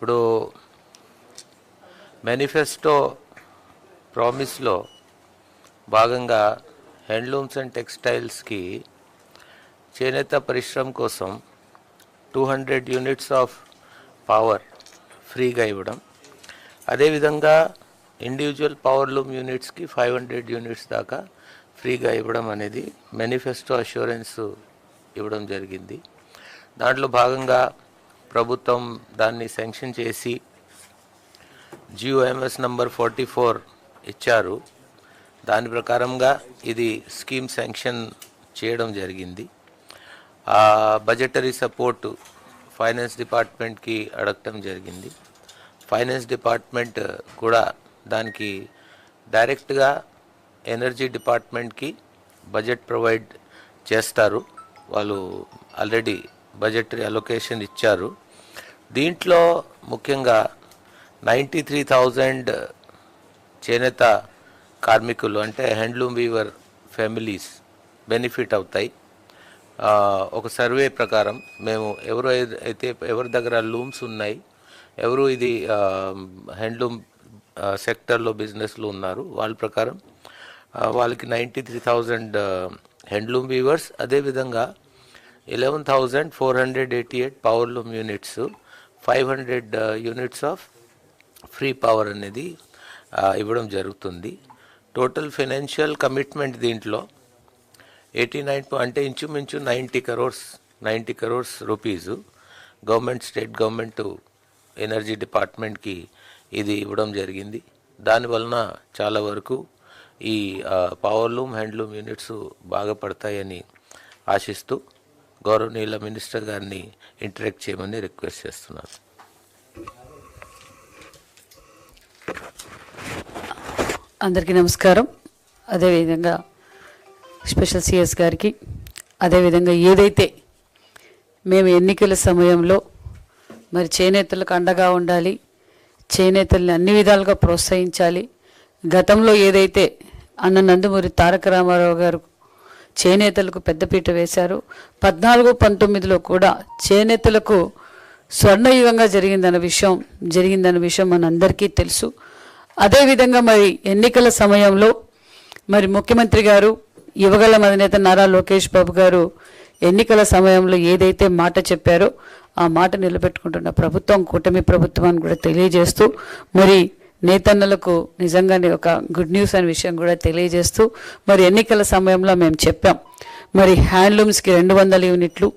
ఇప్పుడు మేనిఫెస్టో ప్రామిస్లో భాగంగా handlooms and టెక్స్టైల్స్కి చేనేత పరిశ్రమ కోసం two hundred units of power ఫ్రీగా ఇవ్వడం. అదేవిధంగా ఇండివిజువల్ పవర్ లూమ్ యూనిట్స్కి ఫైవ్ హండ్రెడ్ యూనిట్స్ దాకా ఫ్రీగా ఇవ్వడం అనేది మేనిఫెస్టో అష్యూరెన్స్ ఇవ్వడం జరిగింది. దాంట్లో భాగంగా ప్రభుత్వం దాన్ని శాంక్షన్ చేసి జియోఎంఎస్ నంబర్ ఫార్టీ ఫోర్ ఇచ్చారు. దాని ప్రకారంగా ఇది స్కీమ్ శాంక్షన్ చేయడం జరిగింది. ఆ బడ్జెటరీ సపోర్ట్ ఫైనాన్స్ డిపార్ట్మెంట్కి అడగటం జరిగింది. ఫైనాన్స్ డిపార్ట్మెంట్ కూడా దానికి డైరెక్ట్గా ఎనర్జీ డిపార్ట్మెంట్కి బడ్జెట్ ప్రొవైడ్ చేస్తారు. వాళ్ళు ఆల్రెడీ బడ్జెటరీ అలొకేషన్ ఇచ్చారు. దీంట్లో ముఖ్యంగా నైంటీ త్రీ థౌజండ్ చేనేత కార్మికులు అంటే హ్యాండ్లూమ్ వీవర్ ఫ్యామిలీస్ బెనిఫిట్ అవుతాయి. ఒక సర్వే ప్రకారం మేము ఎవరు అయితే ఎవరి దగ్గర లూమ్స్ ఉన్నాయి ఎవరు ఇది హ్యాండ్లూమ్ సెక్టర్లో బిజినెస్లో ఉన్నారు వాళ్ళ ప్రకారం వాళ్ళకి ninety three thousand handloom weavers అదేవిధంగా eleven thousand four hundred eighty eight power loom units five hundred units of free power అనేది ఇవ్వడం జరుగుతుంది. టోటల్ ఫైనాన్షియల్ కమిట్మెంట్ దీంట్లో ఎయిటీ నైన్ అంటే ఇంచుమించు ninety crores ninety crores rupees government state government energy డిపార్ట్మెంట్కి ఇది ఇవ్వడం జరిగింది. దానివలన చాలా వరకు ఈ పవర్లూమ్ హ్యాండ్లూమ్ యూనిట్స్ బాగా పడతాయని ఆశిస్తూ గౌరవనీయుల మినిస్టర్ గారిని ఇంటరాక్ట్ చేయమని రిక్వెస్ట్ చేస్తున్నాను. అందరికీ నమస్కారం. అదేవిధంగా స్పెషల్ సిఎస్ గారికి అదేవిధంగా ఏదైతే మేము ఎన్నికల సమయంలో మరి చేనేతలకు అండగా ఉండాలి చేనేతల్ని అన్ని విధాలుగా ప్రోత్సహించాలి గతంలో ఏదైతే అన్న నందమూరి తారక రామారావు గారు చేనేతలకు పెద్దపీట వేశారు. పద్నాలుగు పంతొమ్మిదిలో కూడా చేనేతలకు స్వర్ణయుగంగా జరిగిందన్న విషయం జరిగిందన్న విషయం మనందరికీ తెలుసు. అదేవిధంగా మరి ఎన్నికల సమయంలో మరి ముఖ్యమంత్రి గారు యువగల అధినేత నారా లోకేష్ బాబు గారు ఎన్నికల సమయంలో ఏదైతే మాట చెప్పారో ఆ మాట నిలబెట్టుకుంటున్న ప్రభుత్వం కూటమి ప్రభుత్వం అని కూడా తెలియజేస్తూ మరి నేతన్నలకు నిజంగానే ఒక గుడ్ న్యూస్ అనే విషయం కూడా తెలియజేస్తూ మరి ఎన్నికల సమయంలో మేము చెప్పాం. మరి హ్యాండ్లూమ్స్కి రెండు వందల యూనిట్లు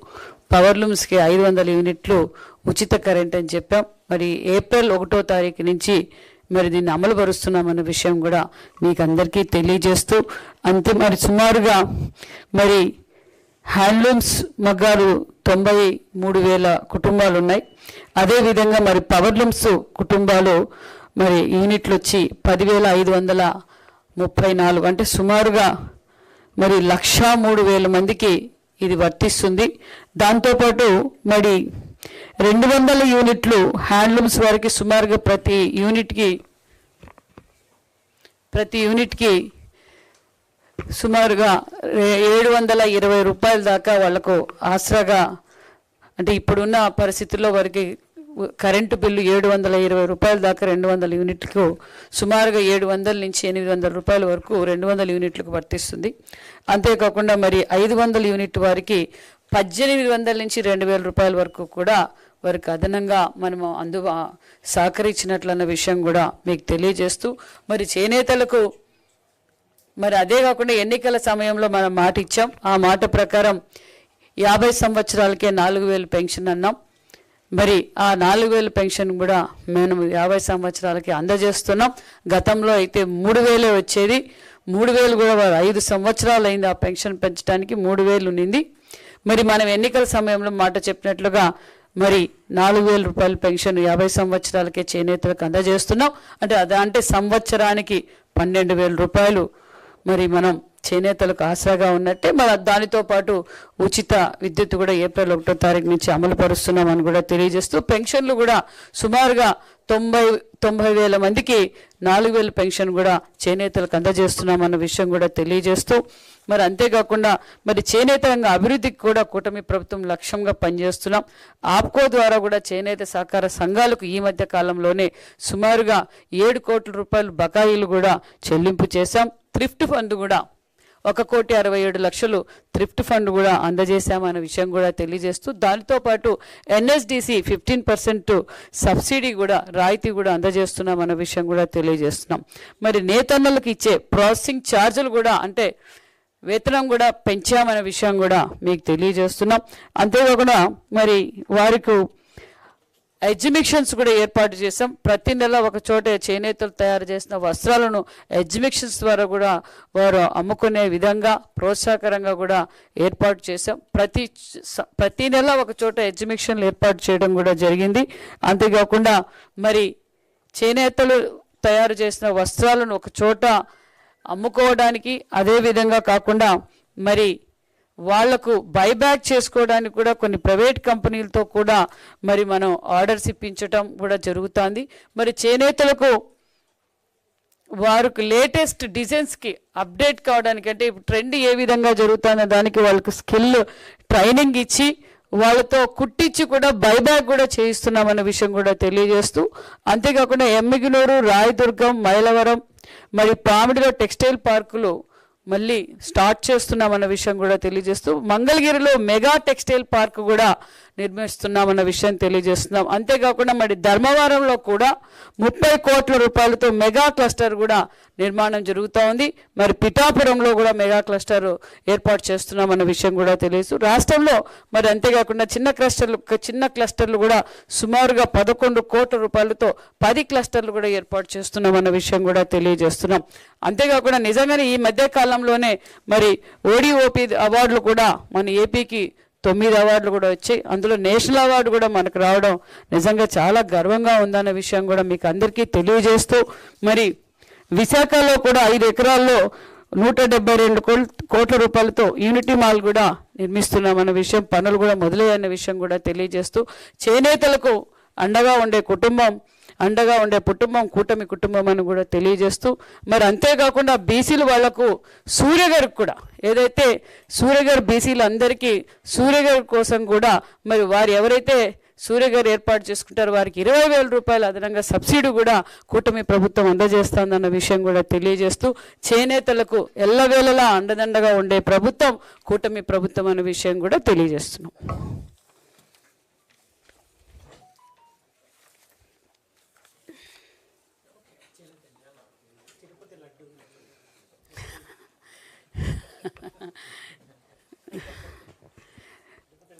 పవర్ లూమ్స్కి ఐదు వందల యూనిట్లు ఉచిత కరెంట్ అని చెప్పాం. మరి ఏప్రిల్ ఒకటో తారీఖు నుంచి మరి దీన్ని అమలు పరుస్తున్నామన్న విషయం కూడా మీకు అందరికీ తెలియజేస్తూ అంతే మరి సుమారుగా మరి హ్యాండ్లూమ్స్ మగ్గాలు తొంభై మూడు వేల కుటుంబాలు ఉన్నాయి. అదేవిధంగా మరి పవర్లూమ్స్ కుటుంబాలు మరి యూనిట్లు వచ్చి పదివేల ఐదు వందల ముప్పై నాలుగు అంటే సుమారుగా మరి లక్షా మూడు వేల మందికి ఇది వర్తిస్తుంది. దాంతోపాటు మరి రెండు వందల యూనిట్లు హ్యాండ్లూమ్స్ వారికి సుమారుగా ప్రతి యూనిట్కి ప్రతి యూనిట్కి సుమారుగా ఏడు వందల ఇరవై రూపాయల దాకా వాళ్ళకు ఆసరాగా అంటే ఇప్పుడున్న పరిస్థితుల్లో వారికి కరెంటు బిల్లు ఏడు వందల ఇరవై రూపాయల దాకా రెండు వందల యూనిట్లకు సుమారుగా ఏడు వందల నుంచి ఎనిమిది వందల రూపాయల వరకు రెండు వందల యూనిట్లకు వర్తిస్తుంది. అంతేకాకుండా మరి ఐదు వందల యూనిట్ వారికి పద్దెనిమిది వందల నుంచి రెండు వేల రూపాయల వరకు కూడా వారికి అదనంగా మనము అందు సహకరించినట్లన్న విషయం కూడా మీకు తెలియజేస్తూ మరి చేనేతలకు మరి అదే కాకుండా ఎన్నికల సమయంలో మనం మాట ఇచ్చాం. ఆ మాట ప్రకారం యాభై సంవత్సరాలకే నాలుగు వేలు పెన్షన్ అన్నాం. మరి ఆ నాలుగు వేల పెన్షన్ కూడా మేము యాభై సంవత్సరాలకి అందజేస్తున్నాం. గతంలో అయితే మూడు వేలే వచ్చేది. మూడు వేలు కూడా ఐదు సంవత్సరాలు అయింది ఆ పెన్షన్ పెంచడానికి మూడు వేలు ఉన్నింది మరి మనం ఎన్నికల సమయంలో మాట చెప్పినట్లుగా మరి నాలుగు వేల రూపాయల పెన్షన్ యాభై సంవత్సరాలకే చేనేతలకు అందజేస్తున్నాం. అంటే అదా అంటే సంవత్సరానికి పన్నెండు వేల రూపాయలు మరి మనం చేనేతలకు ఆశగా ఉన్నట్టే మన దానితో పాటు ఉచిత విద్యుత్ కూడా ఏప్రిల్ ఒకటో తారీఖు నుంచి అమలు పరుస్తున్నామని కూడా తెలియజేస్తూ పెన్షన్లు కూడా సుమారుగా తొంభై తొంభై వేల మందికి నాలుగు వేల పెన్షన్ కూడా చేనేతలకు అందజేస్తున్నామన్న విషయం కూడా తెలియజేస్తూ మరి అంతేకాకుండా మరి చేనేత రంగ అభివృద్ధికి కూడా కూటమి ప్రభుత్వం లక్ష్యంగా పనిచేస్తున్నాం. ఆప్కో ద్వారా కూడా చేనేత సహకార సంఘాలకు ఈ మధ్య కాలంలోనే సుమారుగా ఏడు కోట్ల రూపాయలు బకాయిలు కూడా చెల్లింపు చేశాం. థ్రిఫ్ట్ ఫండ్ కూడా ఒక కోటి అరవై ఏడు లక్షలు థ్రిఫ్ట్ ఫండ్ కూడా అందజేశామన్న విషయం కూడా తెలియజేస్తూ దానితో పాటు ఎన్ఎస్డిసి ఫిఫ్టీన్ పర్సెంట్ సబ్సిడీ కూడా రాయితీ కూడా అందజేస్తున్నామన్న విషయం కూడా తెలియజేస్తున్నాం. మరి నేతన్నలకు ఇచ్చే ప్రాసెసింగ్ ఛార్జీలు కూడా అంటే వేతనం కూడా పెంచామనే విషయం కూడా మీకు తెలియజేస్తున్నాం. అంతేకాకుండా మరి వారికి ఎగ్జిబిషన్స్ కూడా ఏర్పాటు చేసాం ప్రతి నెల ఒక చోట చేనేతలు తయారు చేసిన వస్త్రాలను ఎగ్జిబిషన్స్ ద్వారా కూడా వారు అమ్ముకునే విధంగా ప్రోత్సాహకరంగా కూడా ఏర్పాటు చేసాం ప్రతి స- ప్రతి నెల ఒక చోట ఎగ్జిబిషన్లు ఏర్పాటు చేయడం కూడా జరిగింది. అంతేకాకుండా మరి చేనేతలు తయారు చేసిన వస్త్రాలను ఒక చోట అమ్ముకోవడానికి అదే విధంగా కాకుండా మరి వాళ్ళకు బైబ్యాక్ చేసుకోవడానికి కూడా కొన్ని ప్రైవేట్ కంపెనీలతో కూడా మరి మనం ఆర్డర్స్ ఇప్పించటం కూడా జరుగుతుంది. మరి చేనేతలకు వారికి లేటెస్ట్ డిజైన్స్కి అప్డేట్ కావడానికి అంటే ఇప్పుడు ట్రెండ్ ఏ విధంగా జరుగుతుందో దానికి వాళ్ళకు స్కిల్ ట్రైనింగ్ ఇచ్చి వాళ్ళతో కుట్టించి కూడా బైబ్యాక్ కూడా చేయిస్తున్నామన్న విషయం కూడా తెలియజేస్తూ అంతేకాకుండా ఎమ్మిగినూరు రాయదుర్గం మైలవరం మరి పామిడిలో టెక్స్టైల్ పార్కులు మళ్ళీ స్టార్ట్ చేస్తున్నామన్న విషయం కూడా తెలియజేస్తూ మంగళగిరిలో మెగా టెక్స్టైల్ పార్క్ కూడా నిర్మిస్తున్నామన్న విషయం తెలియజేస్తున్నాం. అంతేకాకుండా మరి ధర్మవరంలో కూడా ముప్పై కోట్ల రూపాయలతో మెగా క్లస్టర్ కూడా నిర్మాణం జరుగుతూ ఉంది. మరి పిఠాపురంలో కూడా మెగా క్లస్టర్ ఏర్పాటు చేస్తున్నామన్న విషయం కూడా తెలియదు రాష్ట్రంలో మరి అంతేకాకుండా చిన్న క్లస్టర్లు చిన్న క్లస్టర్లు కూడా సుమారుగా పదకొండు కోట్ల రూపాయలతో పది క్లస్టర్లు కూడా ఏర్పాటు చేస్తున్నామన్న విషయం కూడా తెలియజేస్తున్నాం. అంతేకాకుండా నిజంగానే ఈ మధ్య కాలంలోనే మరి ఓడిఓపి అవార్డులు కూడా మన ఏపీకి తొమ్మిది అవార్డులు కూడా వచ్చాయి. అందులో నేషనల్ అవార్డు కూడా మనకు రావడం నిజంగా చాలా గర్వంగా ఉందన్న విషయం కూడా మీకు అందరికీ తెలియజేస్తూ మరి విశాఖలో కూడా ఐదు ఎకరాల్లో నూట డెబ్బై రెండు కోట్ల రూపాయలతో యూనిటీ మాల్ కూడా నిర్మిస్తున్నామన్న విషయం పనులు కూడా మొదలయ్యన్న విషయం కూడా తెలియజేస్తూ చేనేతలకు అండగా ఉండే కుటుంబం అండగా ఉండే కుటుంబం కూటమి కుటుంబం అని కూడా తెలియజేస్తూ మరి అంతేకాకుండా బీసీలు వాళ్ళకు సూర్యగారికి కూడా ఏదైతే సూర్యగారు బీసీలు అందరికీ సూర్యగారి కోసం కూడా మరి వారు ఎవరైతే సూర్యగారు ఏర్పాటు చేసుకుంటారో వారికి ఇరవై వేల రూపాయలు అదనంగా సబ్సిడీ కూడా కూటమి ప్రభుత్వం అందజేస్తుందన్న విషయం కూడా తెలియజేస్తూ చేనేతలకు ఎల్లవేళలా అండదండగా ఉండే ప్రభుత్వం కూటమి ప్రభుత్వం అనే విషయం కూడా తెలియజేస్తున్నాం.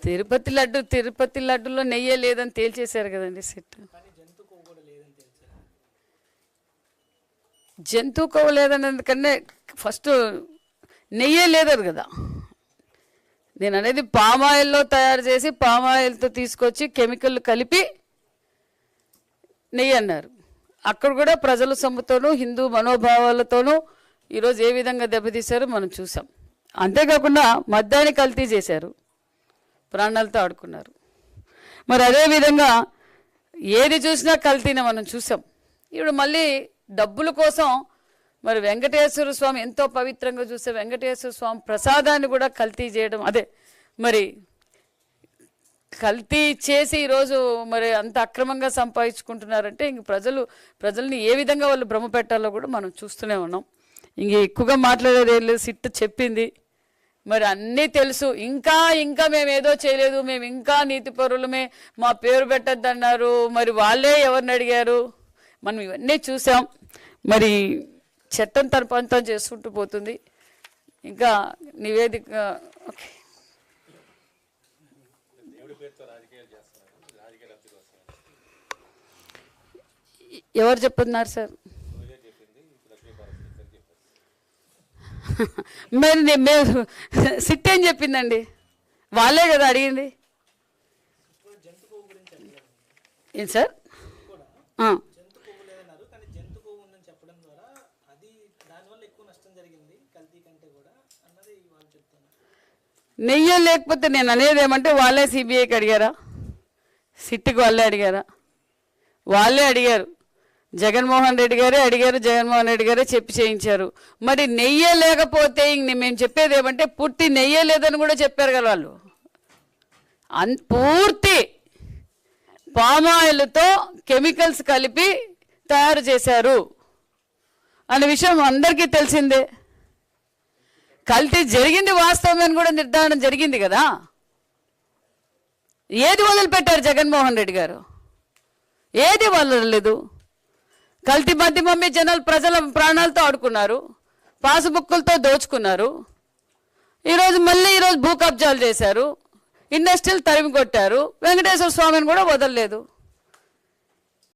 తిరుపతి లడ్డు తిరుపతి లడ్డులో నెయ్యే లేదని తేల్చేశారు కదండి సెట్. జంతువు కొవ్వు లేదని ఎందుకంటే ఫస్ట్ నెయ్యే లేదరు కదా. నేను అనేది పామాయిల్లో తయారు చేసి పామాయిల్తో తీసుకొచ్చి కెమికల్ కలిపి నెయ్యి అన్నారు. అక్కడ కూడా ప్రజల సొమ్ముతోనూ హిందూ మనోభావాలతోనూ ఈరోజు ఏ విధంగా దెబ్బతీశారో మనం చూసాం అంతేకాకుండా మద్యాన్ని కల్తీ చేశారు. ప్రాణాలతో ఆడుకున్నారు. మరి అదే విధంగా ఏది చూసినా కల్తీని మనం చూసాం ఇప్పుడు మళ్ళీ డబ్బుల కోసం మరి వెంకటేశ్వర స్వామి ఎంతో పవిత్రంగా చూసే వెంకటేశ్వర స్వామి ప్రసాదాన్ని కూడా కల్తీ చేయడం అదే మరి కల్తీ చేసి ఈరోజు మరి అంత అక్రమంగా సంపాదించుకుంటున్నారంటే ఇంక ప్రజలు ప్రజల్ని ఏ విధంగా వాళ్ళు భ్రమ పెట్టాలో కూడా మనం చూస్తూనే ఉన్నాం. ఇంక ఎక్కువగా మాట్లాడేది లేదు సిట్ చెప్పింది. మరి అన్నీ తెలుసు. ఇంకా ఇంకా మేము ఏదో చేయలేదు. మేము ఇంకా నీతి పరులమే. మా పేరు పెట్టద్దన్నారు. మరి వాళ్ళే ఎవరిని అడిగారు? మనం ఇవన్నీ చూసాం. మరి చట్టం తన పంతం చేసుకుంటూ పోతుంది. ఇంకా నివేదిక ఓకే. ఎవరు చెప్తున్నారు సార్? మీరు మీరు సిట్ ఏం చెప్పిందండి. వాళ్ళే కదా అడిగింది. ఏం సార్? నెయ్యం లేకపోతే నేను అనేది ఏమంటే వాళ్ళే సిబిఐకి అడిగారా? సిట్కి వాళ్ళే అడిగారా? వాళ్ళే అడిగారు. జగన్మోహన్ రెడ్డి గారే అడిగారు జగన్మోహన్ రెడ్డి గారే చెప్పి చేయించారు. మరి నెయ్యే లేకపోతే ఇంక మేము చెప్పేది ఏమంటే పుట్టి నెయ్యే లేదని కూడా చెప్పారు కదా వాళ్ళు. అన్ పూర్తి పామాయిల్తో కెమికల్స్ కలిపి తయారు చేశారు. అనే విషయం అందరికీ తెలిసిందే. కల్తీ జరిగింది వాస్తవమని కూడా నిర్ధారణ జరిగింది కదా. ఏది వదిలిపెట్టారు జగన్మోహన్ రెడ్డి గారు? ఏది వదలలేదు? కల్తీ మధ్య మమ్మీ జనాలు ప్రజల ప్రాణాలతో ఆడుకున్నారు పాసుబుక్కులతో దోచుకున్నారు. ఈరోజు మళ్ళీ ఈరోజు భూ కబ్జాలు చేశారు ఇండస్ట్రీలు తరిమి కొట్టారు వెంకటేశ్వర స్వామిని కూడా వదలలేదు.